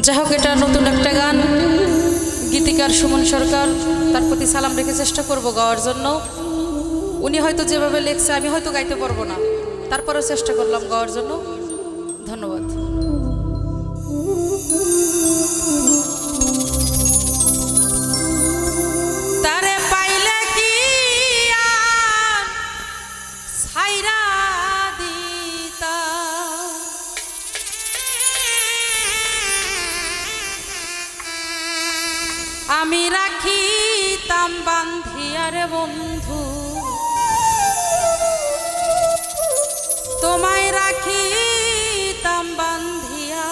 যাই হোক, এটা নতুন একটা গান। গীতিকার সুমন সরকার, তার প্রতি সালাম রেখে চেষ্টা করব গাওয়ার জন্য। উনি হয়তো যেভাবে লেখছে, আমি হয়তো গাইতে পারব না। তারপরেও চেষ্টা করলাম গাওয়ার জন্য। ধন্যবাদ। আমি রাখি রাখিতাম বান্ধিয়ার বন্ধু। তোমায় রাখি রাখিতাম বান্ধিয়া।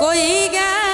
কই গে